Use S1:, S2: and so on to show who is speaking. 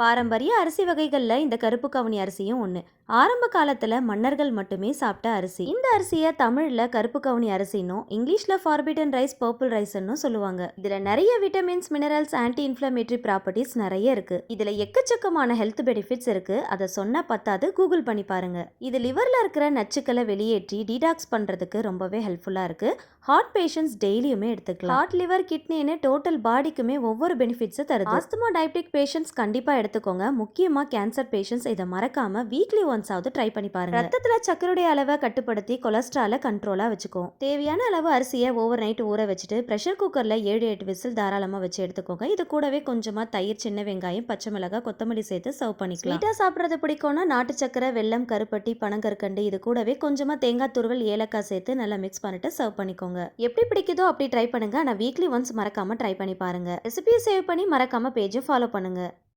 S1: பாரம்பரிய அரிசி வகைகளில் இந்த கருப்பு கவுனி அரிசியும் ஒன்று ஆரம்ப காலத்தில் மன்னர்கள் மட்டுமே சாப்பிட்ட அரிசி. இந்த அரிசியை தமிழில் கருப்பு கவுனி அரிசின்னும் இங்கிலீஷில் ஃபார்பிடன் ரைஸ் பர்பிள் ரைஸ்ன்னு சொல்லுவாங்க. இதில் நிறைய vitamins minerals anti inflammatory properties நிறைய இருக்குது இதில் எக்கச்சக்கமான ஹெல்த் பெனிஃபிட்ஸ் இருக்குது அதை சொன்னால் பத்தாது கூகுள் பண்ணி பாருங்க. இது லிவரில் இருக்கிற நச்சுக்களை வெளியேற்றி டீடாக்ஸ் பண்ணுறதுக்கு ரொம்பவே ஹெல்ப்ஃபுல்லாக இருக்குது ஹார்ட் பேஷண்ட்ஸ் டெய்லியுமே எடுத்துக்கலாம். ஹார்ட் லிவர் கிட்னின்னு டோட்டல் பாடிக்குமே ஒவ்வொரு பெனிஃபிட்ஸை தருது. ஆஸ்துமா டயபெட்டிக் பேஷண்ட்ஸ் கண்டிப்பா எடுத்துக்கோங்க. முக்கியமா கேன்சர் பேஷண்ட்ஸ் இதை மறக்காம வீக்லி ஒன்ஸ் ஆவது ட்ரை பண்ணி பாருங்க. ரத்தத்துல சர்க்கரையுடைய அளவை கட்டுப்படுத்தி கொலஸ்ட்ரால கண்ட்ரோலா வச்சுக்கும் தேவையான அளவு அரிசியை ஓவர் நைட் ஊற வச்சுட்டு ப்ரெஷர் குக்கர்ல ஏழு எட்டு விசில் தாராளமா வச்சு எடுத்துக்கோங்க. இது கூடவே கொஞ்சமா தயிர் சின்ன வெங்காயம் பச்சை மிளகாய் கொத்தமல்லி சேர்த்து சர்வ் பண்ணிக்கலாம். ஸ்வீட்டா சாப்பிட்றது பிடிக்கும்னா நாட்டு சக்கரை வெல்லம் கருப்பட்டி பனங்கற்கண்டு இது கூடவே கொஞ்சமா தேங்காய் துருவல் ஏலக்காய் சேர்த்து நல்லா மிக்ஸ் பண்ணிட்டு சர்வ் பண்ணிக்கோங்க. எப்படி பிடிக்குதோ அப்படி ட்ரை பண்ணுங்க. ஆனா வீக்லி ஒன்ஸ் மறக்காம ட்ரை பண்ணி பாருங்க. ரெசிபியை சேவ் பண்ணி மறக்காம பேஜை ஃபாலோ பண்ணுங்க.